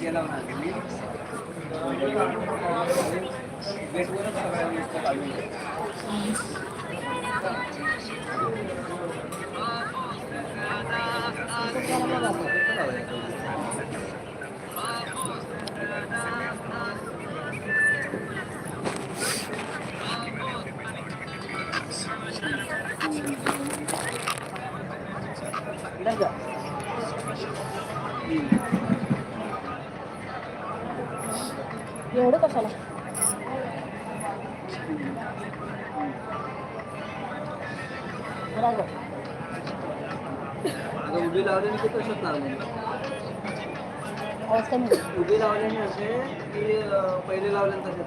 गेला ना तुम्ही गेटवरच लावल्याने ते कमी कर. उभी लावल्याने असे की पहिले लावल्याने तसेच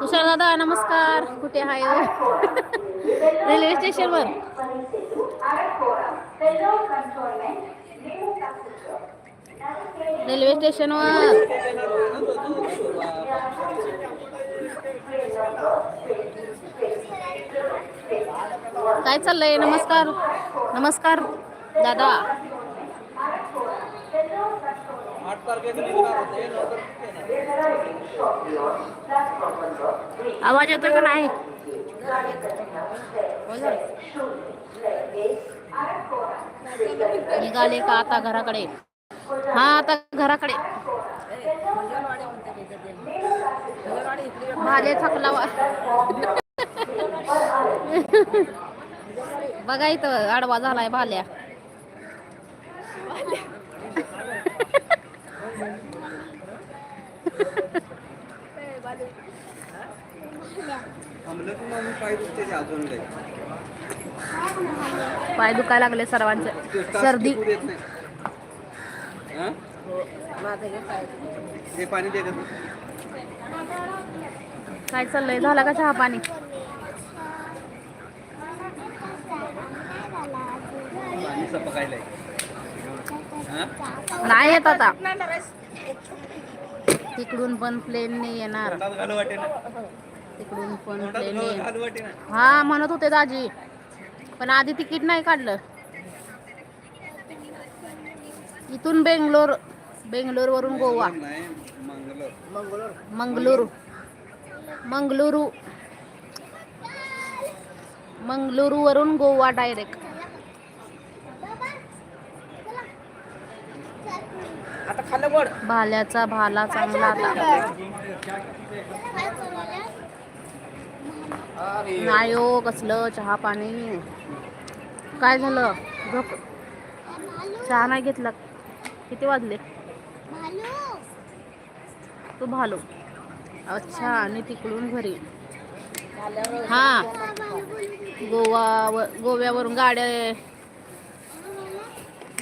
तुषार दादा नमस्कार. कुठे आहे हो? रेल्वे स्टेशनवर. रेल्वे स्टेशनवर. काय चाललंय? नमस्कार. नमस्कार दादा. आवाज येतो का नाही? निघाले का आता घराकडे? हा आता घराकडे. भाले थकलावा बघा इथं आडवा झालाय भाल्या. पाय दुखायला लागले सर्वांचे. सर्दी. हा? पाणी. काय चाललंय? झाला का चहा पाणी? नाही येत आता. तिकडून पण प्लेनने येणार. तोंडात घालू वाटे ना. तिकडून पण तोंडात प्लेनने घालू घालू वाटे ना. हा म्हणत होते दाजी. पण आधी तिकीट नाही काढलं. इथून बेंगलोर बेंगलोर वरून गोवा. मंगलोर. मंगळूर मंगळुरू मंगळुरू वरून गोवा डायरेक्ट भाल्याचा भाला चांगला नाही हो कसलं चहा पाणी. काय झालं? झोप. चहा नाही घेतला. किती वाजले? तू भालो. अच्छा आणि तिकडून घरी. हा. गोवा गोव्यावरून गाड्या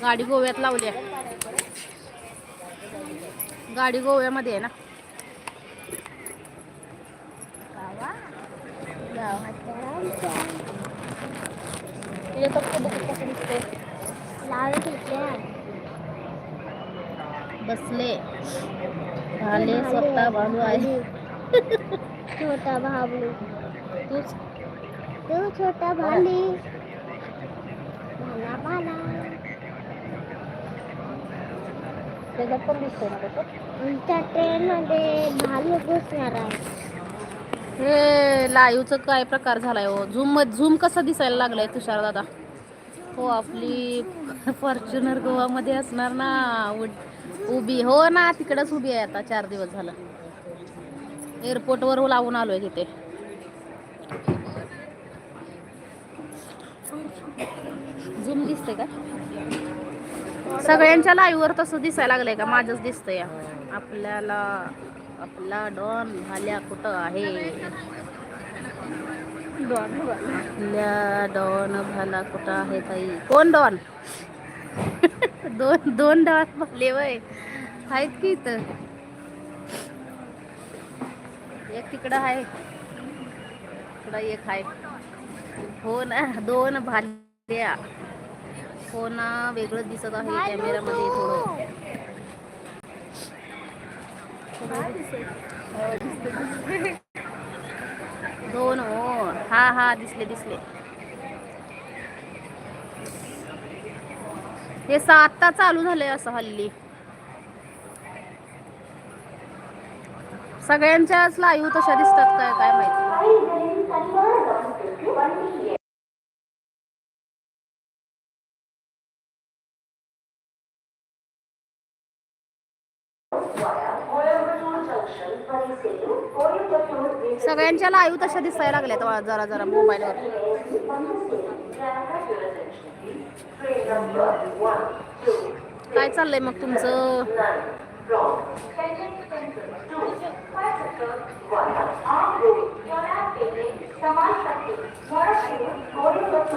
गाडी गोव्यात लावली आहे. गाडी गोव्यामध्ये आहे ना? तिथे तर खूप कसं दिसते बसले. झाले स्वतः भालू आहे. छोटा भालू तू छोटा भाली भाला भाला त्याच्यात पण दिसतो भालू घुसणार आहे. हे काय प्रकार झालाय हो? झूम झूम कसा दिसायला लागलाय तुषार दादा? हो आपली फॉर्च्युनर गोवा मध्ये असणार ना उभी. हो ना तिकडच उभी आहे आता. चार दिवस झालं. एअरपोर्ट वर लावून आलोय तिथे. झूम दिसते का? सगळ्यांच्या लाईव्हवर तसं दिसायला लागलंय का? माझंच दिसतंय. आपल्याला आपला डॉन भाल्या कुठं आहे? आपल्या डॉन भाला कुठं आहे ताई? कोण डॉन दोन दोन डॉन भाले वय. आहेत की इथं? एक तिकडं आहे. तिकडं एक आहे. हो ना दोन भाल्या हो ना वेगळं दिसत आहे कॅमेरामध्ये थोडं. दोन हो. हा हा दिसले दिसले. हे आत्ता चालू झालंय असं हल्ली. सगळ्यांच्याच लाईव्ह तशा दिसतात काय काय माहिती. सगळ्यांच्या लाईव्ह तशा दिसायला लागल्यात जरा जरा मोबाईलवर. काय चाललंय मग तुमचं?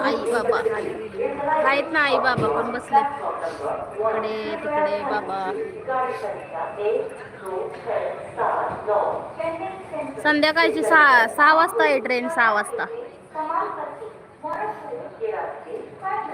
आई बाबा. आहेत ना आई बाबा पण बसले. इकडे तिकडे बाबा. संध्याकाळची सहा सहा वाजता आहे ट्रेन सहा वाजता.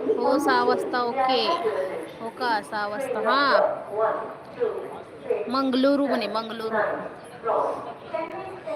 हो सहा वाजता ओके. हो का? सहा वाजता. हा. मंगलुरू म्हणे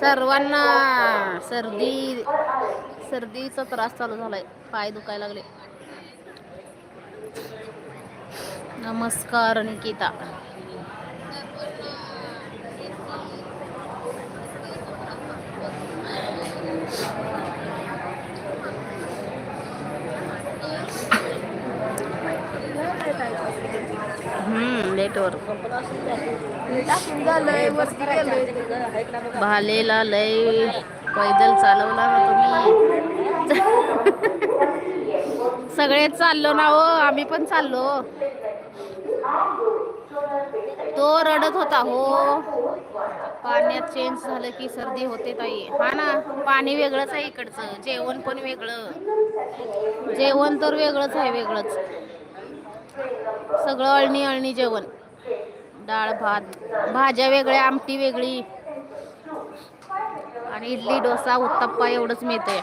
सर्वांना सर्दी सर्दीचा त्रास चालू झालाय. पाय दुखायला लागले. नमस्कार निकिता. हम्म भालेला लय पैदल चालवला ना तुम्ही. सगळे चाललो ना हो आम्ही पण चाललो. तो रडत होता हो. पाण्यात चेंज झालं की सर्दी होते ताई. हा ना पाणी वेगळंच आहे इकडचं. जेवण पण वेगळं. जेवण तर वेगळंच आहे वेगळंच. सगळं अळणी अळणी जेवण. डाळ भात भाज्या वेगळ्या आमटी वेगळी. आणि इडली डोसा उत्तप्पा एवढंच मिळतंय.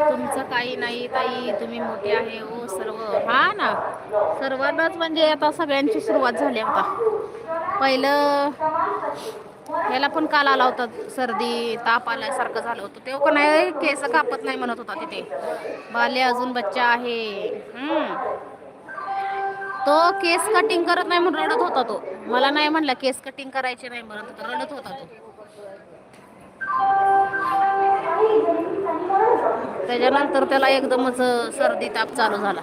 तुमचं काही नाही ताई तुम्ही मोठे आहे हो सर्व. हा ना. सर्वांनाच म्हणजे आता सगळ्यांची सुरुवात झाली आता. पहिलं याला पण काल आला होता सर्दी ताप आल्यासारखं झालं होतं. तेव्हा का नाही केस कापत नाही म्हणत होता तिथे. बाले अजून बच्चा आहे. हम्म. तो केस कटिंग करत नाही म्हणून रडत होता तो. मला नाही म्हणला केस कटिंग करायचे नाही म्हणत होता रडत होता तो. त्याच्यानंतर त्याला एकदमच सर्दी ताप चालू झाला.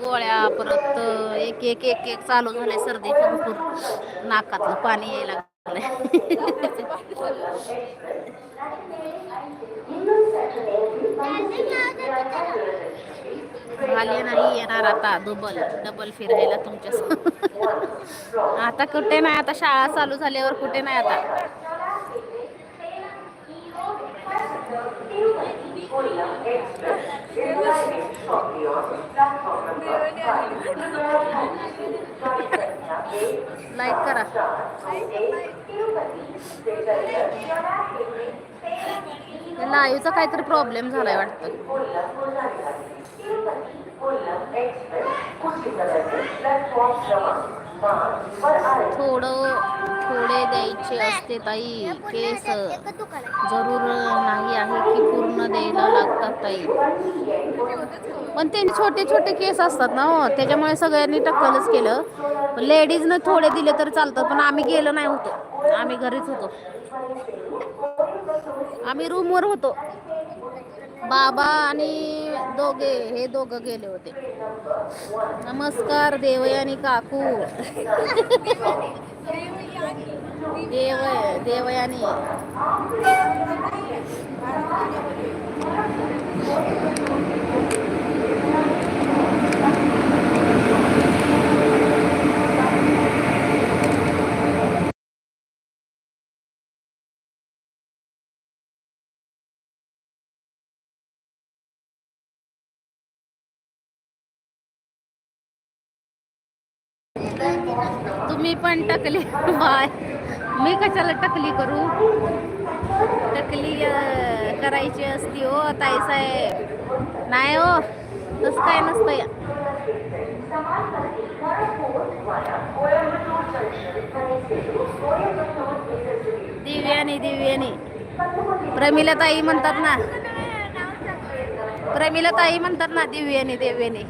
गोळ्या परत एक एक एक एक चालू झाले सर्दी भरपूर. नाकातलं पाणी यायला झाले नाही येणार आता डबल डबल फिरायला तुमच्या आता कुठे नाही आता शाळा चालू झाल्यावर कुठे नाही आता. लाईक करा लाईव्हचा काहीतरी प्रॉब्लेम झालाय वाटतं. थोडं थोडे द्यायचे असते ताई. केस जरूर नाही आहे की पूर्ण द्यायला लागतात ताई. पण त्यांनी छोटे छोटे केस असतात ना हो त्याच्यामुळे सगळ्यांनी टक्कलच केलं. लेडीजनं थोडे दिले तर चालतात पण आम्ही गेलो नाही होतो. आम्ही घरीच होतो. आम्ही रूमवर होतो. बाबा आणि दोघे हे दोघं गेले होते. नमस्कार देवयानी काकू. देवय देवयानी तुम्ही पण टकली बाय मी कशाला टकली करू? टकली करायची असती हो ताई साहेब. नाही हो तसं काय नसतं या. दिव्यानी दिव्यानी. प्रमिला ताई म्हणतात ना. प्रमिला ताई म्हणतात ना दिव्यानी दिव्यानी.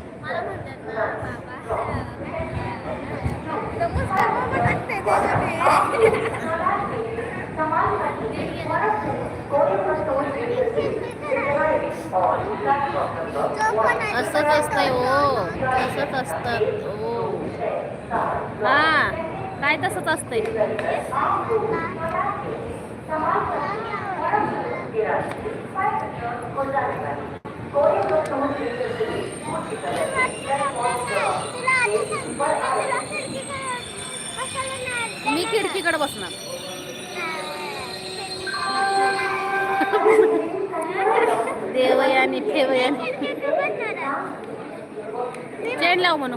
असंच असतंय हो तसंच असतं. हो हा. काय तसंच असतंय. मी खिडकीकडे बसणार. देवयानी ठेवयानी चेंड लाव म्हणू.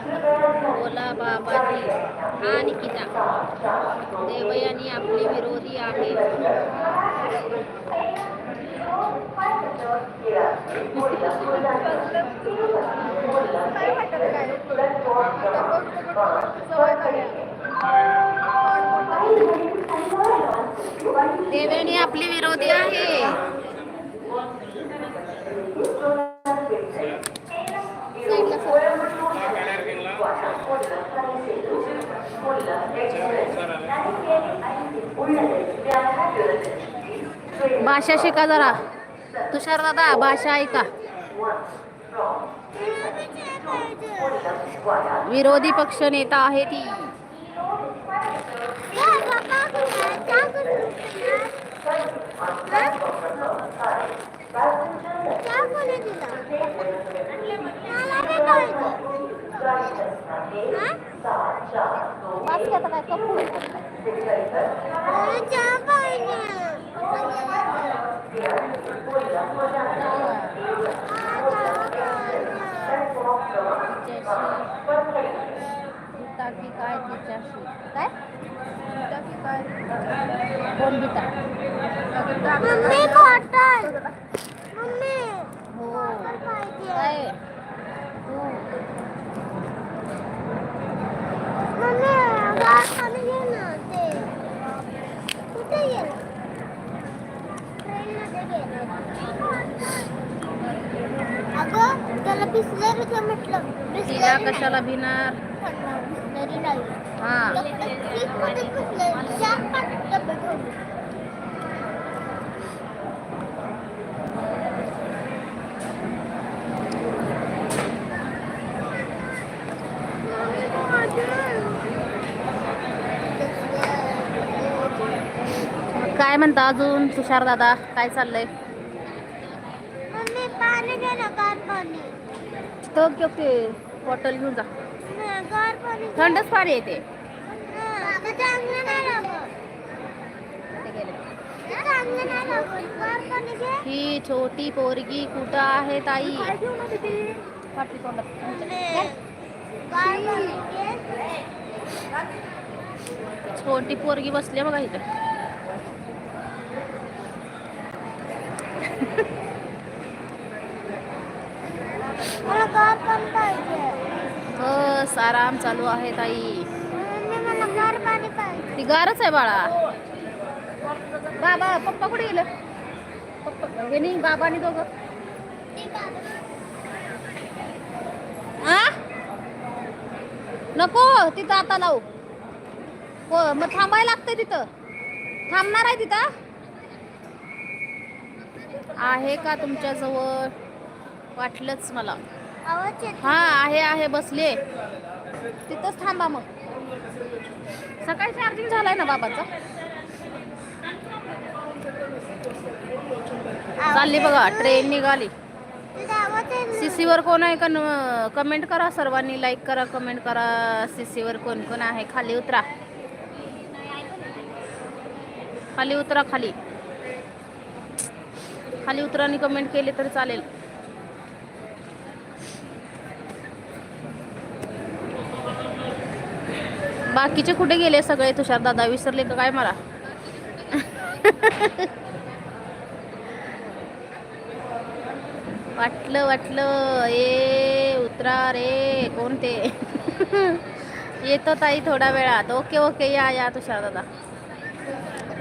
बोला बाबाजी. हा निकिता. देवयानी आपले विरोधी आहे. देवयानी आपली विरोधी आहे. भाषा शिका जरा. तुषार दादा भाषा ऐका. विरोधी पक्ष नेता आहे ती. Maska taka kopuje. Czerwony. Kita pikai di casi, kan? Kita pikai pun तिला कशाला भिणार हा. काय म्हणता अजून तुषार दादा? काय चाललंय? तो बॉटल घेऊन जा. थंडच पाणी येते हा, ही छोटी पोरगी कुठं आहे ताई? पाटली तोंडात. छोटी पोरगी बसली बघा इथं मला बस आराम चालू आहे ताई. ती गारच आहे बाळा. बाबा पप्पा कुठे गेलं? पप्पा हे नाही बाबा आणि दोघं. नको तिथं आता लावू. हो मग थांबायला लागतंय तिथं. थांबणार आहे तिथं? आहे का तुमच्या जवळ वाटलंच मला. हा आहे आहे बसले तिथंच थांबा मग. सकाळी चार्जिंग झालाय ना बाबाचा? चालली बघा ट्रेन निघाली. सीसीवर कोण आहे का? कमेंट करा सर्वांनी लाईक करा कमेंट करा. सीसीवर कोण कोण आहे? खाली उतरा. खाली उतरा खाली. खाली उतरा आणि कमेंट केले तरी चालेल. बाकीचे कुठे गेले सगळे? तुषार दादा विसरले का काय मला? वाटलं वाटलं. ए उतरा रे. कोणते येतो ताई थोडा वेळात. Okay okay. या या तुषार दादा.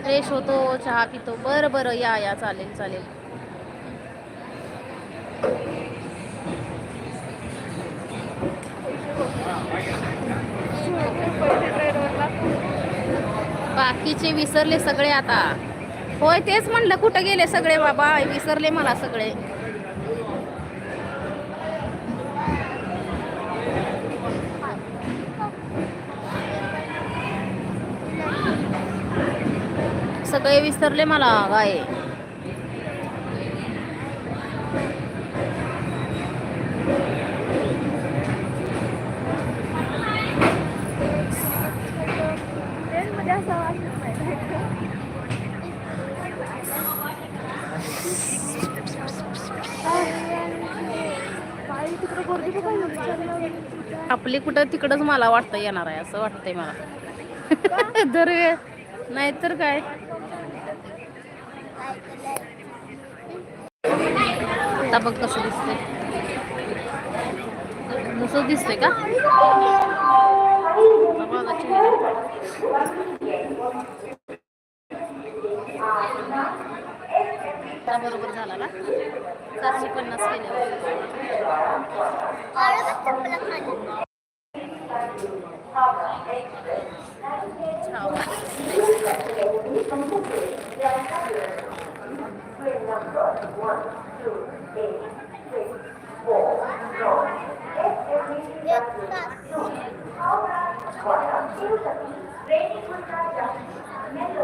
फ्रेश होतो चहा पितो. बरं बरं. या या. चालेल चालेल. बाकीचे विसरले सगळे आता. होय तेच म्हणलं कुठं गेले सगळे बाबा? विसरले मला सगळे. सगळे विसरले मला गाय आपली कुठं तिकडंच मला वाटतं येणार आहे असं वाटतंय मला. दर नाहीतर काय? आता बघ कसं दिसतंय. कसं दिसतंय का? आता बरोबर झाला ना? सातशे पन्नास केले टाका आता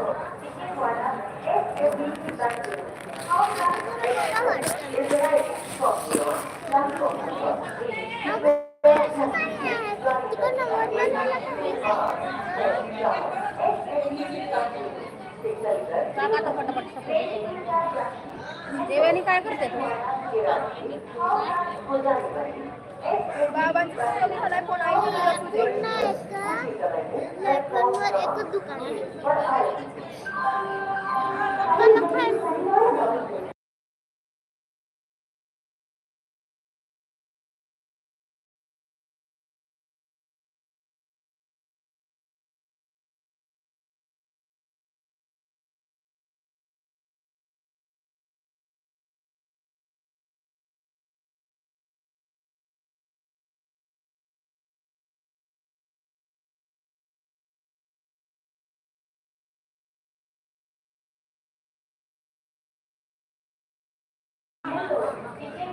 देवानी काय करते? तू पुन्हा एका लेपनवर एकच दुकान आहे.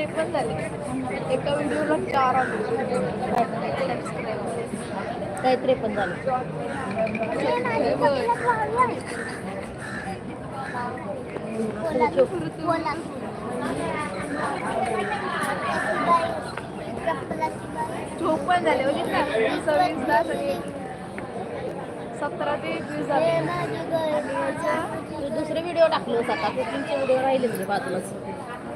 आवाज त्रेपन्न झाले. एका व्हिडिओला चार काय त्रेपन्न झालं. चोपन्न झाले बघितलं सव्वीस सगळे सतरा ते एकवीस झाले. तू दुसरे व्हिडिओ टाकलोस आता. कुकिंगचे व्हिडिओ राहिले तुझे बाजूलाच.